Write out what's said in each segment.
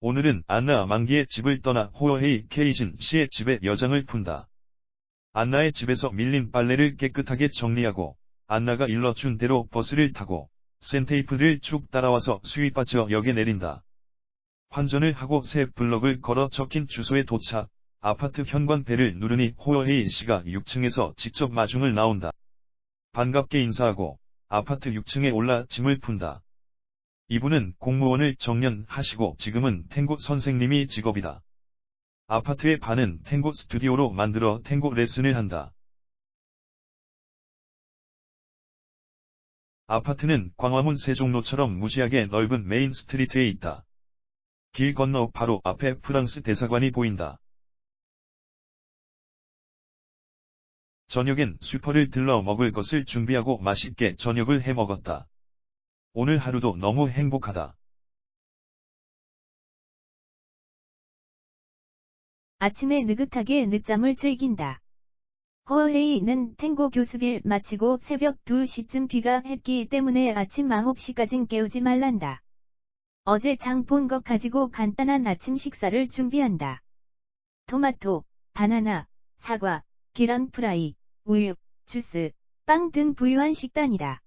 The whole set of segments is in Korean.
오늘은 안나 만기의 집을 떠나 호어헤이 케이진 씨의 집에 여장을 푼다. 안나의 집에서 밀린 빨래를 깨끗하게 정리하고 안나가 일러준 대로 버스를 타고 센테이프를 쭉 따라와서 스위파처 역에 내린다. 환전을 하고 새 블럭을 걸어 적힌 주소에 도착, 아파트 현관배를 누르니 호여헤이 씨가 6층에서 직접 마중을 나온다. 반갑게 인사하고 아파트 6층에 올라 짐을 푼다. 이분은 공무원을 정년하시고 지금은 탱고 선생님이 직업이다. 아파트의 반은 탱고 스튜디오로 만들어 탱고 레슨을 한다. 아파트는 광화문 세종로처럼 무지하게 넓은 메인 스트리트에 있다. 길 건너 바로 앞에 프랑스 대사관이 보인다. 저녁엔 슈퍼를 들러 먹을 것을 준비하고 맛있게 저녁을 해 먹었다. 오늘 하루도 너무 행복하다. 아침에 느긋하게 늦잠을 즐긴다. 호어헤이는 탱고 교습일 마치고 새벽 2시쯤 귀가 했기 때문에 아침 9시까진 깨우지 말란다. 어제 장 본 것 가지고 간단한 아침 식사를 준비한다. 토마토, 바나나, 사과, 계란 프라이, 우유, 주스, 빵 등 부유한 식단이다.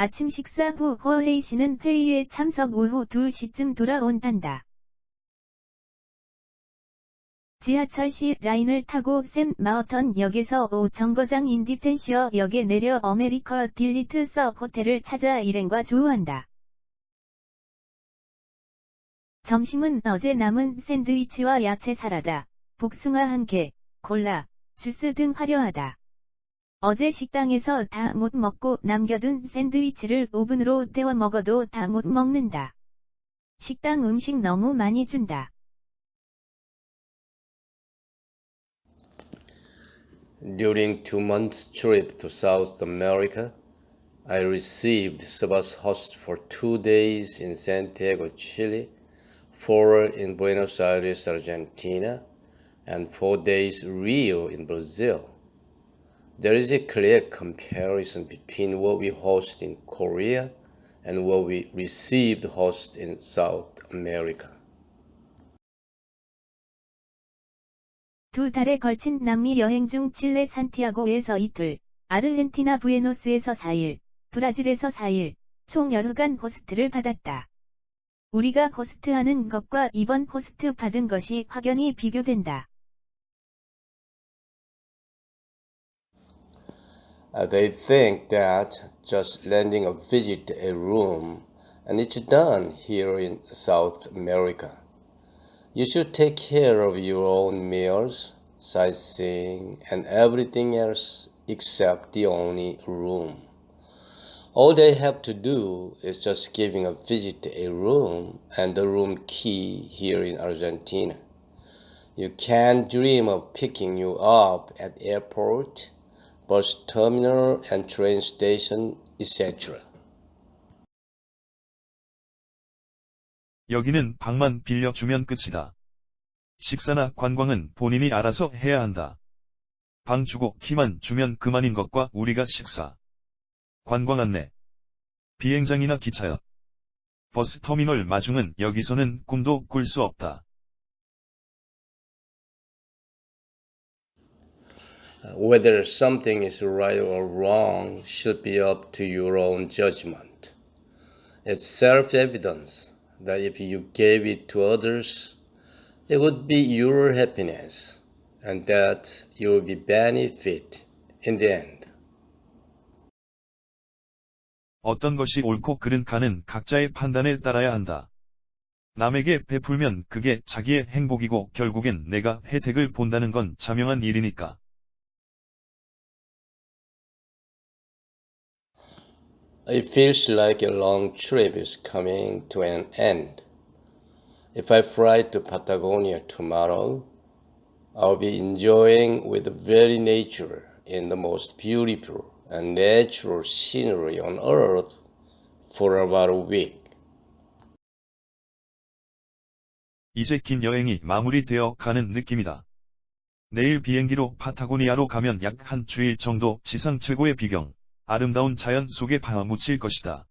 아침 식사 후 호어헤이 씨는 회의에 참석 오후 2시쯤 돌아온단다. 지하철시 라인을 타고 샘 마우턴 역에서 오 정거장 인디펜시어 역에 내려 어메리커 딜리트 서 호텔을 찾아 일행과 조우한다. 점심은 어제 남은 샌드위치와 야채 사라다, 복숭아 한 개, 콜라, 주스 등 화려하다. 어제 식당에서 다 못 먹고 남겨둔 샌드위치를 오븐으로 데워 먹어도 다 못 먹는다. 식당 음식 너무 많이 준다. During two months trip to South America, I received Sabas host for two days in Santiago, Chile, four in Buenos Aires, Argentina, and four days Rio in Brazil. There is a clear comparison between what we host in Korea and what we received host in South America. 두 달에 걸친 남미 여행 중 칠레 산티아고에서 이틀, 아르헨티나 부에노스에서 4일, 브라질에서 4일, 총 열흘간 호스트를 받았다. 우리가 호스트하는 것과 이번 호스트 받은 것이 확연히 비교된다. Uh, they think that just lending a visit to a room and it's done here in South America. You should take care of your own meals, sightseeing, and everything else except the only room. All they have to do is just giving a visit to a room and the room key here in Argentina. You can dream of picking you up at airport, bus terminal and train station, etc. 여기는 방만 빌려주면 끝이다. 식사나 관광은 본인이 알아서 해야 한다. 방 주고 키만 주면 그만인 것과 우리가 식사, 관광 안내, 비행장이나 기차역, 버스 터미널 마중은 여기서는 꿈도 꿀 수 없다. Whether something is right or wrong should be up to your own judgment. It's self evidence that if you gave it to others, it would be your happiness and that you will be benefit in the end. 어떤 것이 옳고 그른가는 각자의 판단에 따라야 한다. 남에게 베풀면 그게 자기의 행복이고 결국엔 내가 혜택을 본다는 건 자명한 일이니까. It feels like a long trip is coming to an end. If I fly to Patagonia tomorrow, I'll be enjoying with the very nature in the most beautiful and natural scenery on earth for about a week. 이제 긴 여행이 마무리되어 가는 느낌이다. 내일 비행기로 파타고니아로 가면 약 한 주일 정도 지상 최고의 비경, 아름다운 자연 속에 파묻힐 것이다.